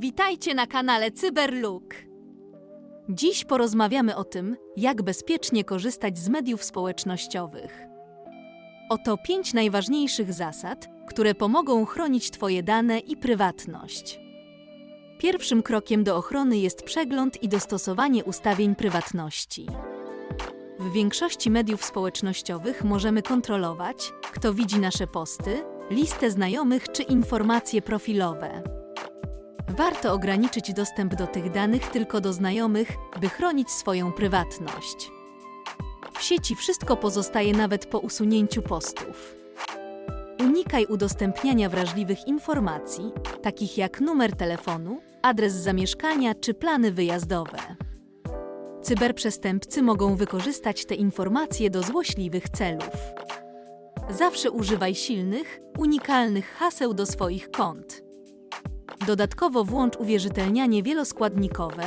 Witajcie na kanale Cyberlook. Dziś porozmawiamy o tym, jak bezpiecznie korzystać z mediów społecznościowych. Oto pięć najważniejszych zasad, które pomogą chronić Twoje dane i prywatność. Pierwszym krokiem do ochrony jest przegląd i dostosowanie ustawień prywatności. W większości mediów społecznościowych możemy kontrolować, kto widzi nasze posty, listę znajomych czy informacje profilowe. Warto ograniczyć dostęp do tych danych tylko do znajomych, by chronić swoją prywatność. W sieci wszystko pozostaje nawet po usunięciu postów. Unikaj udostępniania wrażliwych informacji, takich jak numer telefonu, adres zamieszkania czy plany wyjazdowe. Cyberprzestępcy mogą wykorzystać te informacje do złośliwych celów. Zawsze używaj silnych, unikalnych haseł do swoich kont. Dodatkowo włącz uwierzytelnianie wieloskładnikowe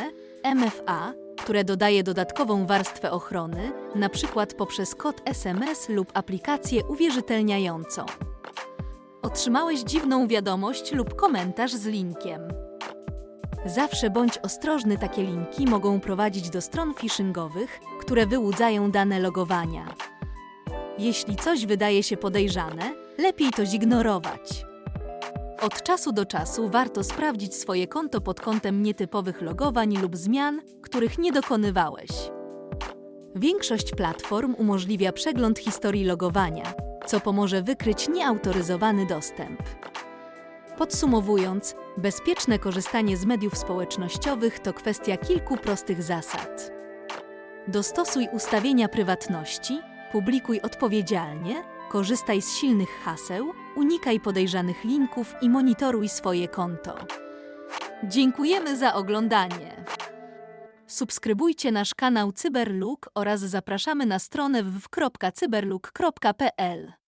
MFA, które dodaje dodatkową warstwę ochrony, np. poprzez kod SMS lub aplikację uwierzytelniającą. Otrzymałeś dziwną wiadomość lub komentarz z linkiem. Zawsze bądź ostrożny, takie linki mogą prowadzić do stron phishingowych, które wyłudzają dane logowania. Jeśli coś wydaje się podejrzane, lepiej to zignorować. Od czasu do czasu warto sprawdzić swoje konto pod kątem nietypowych logowań lub zmian, których nie dokonywałeś. Większość platform umożliwia przegląd historii logowania, co pomoże wykryć nieautoryzowany dostęp. Podsumowując, bezpieczne korzystanie z mediów społecznościowych to kwestia kilku prostych zasad. Dostosuj ustawienia prywatności, publikuj odpowiedzialnie, korzystaj z silnych haseł, unikaj podejrzanych linków i monitoruj swoje konto. Dziękujemy za oglądanie. Subskrybujcie nasz kanał Cyberlook oraz zapraszamy na stronę www.cyberlook.pl.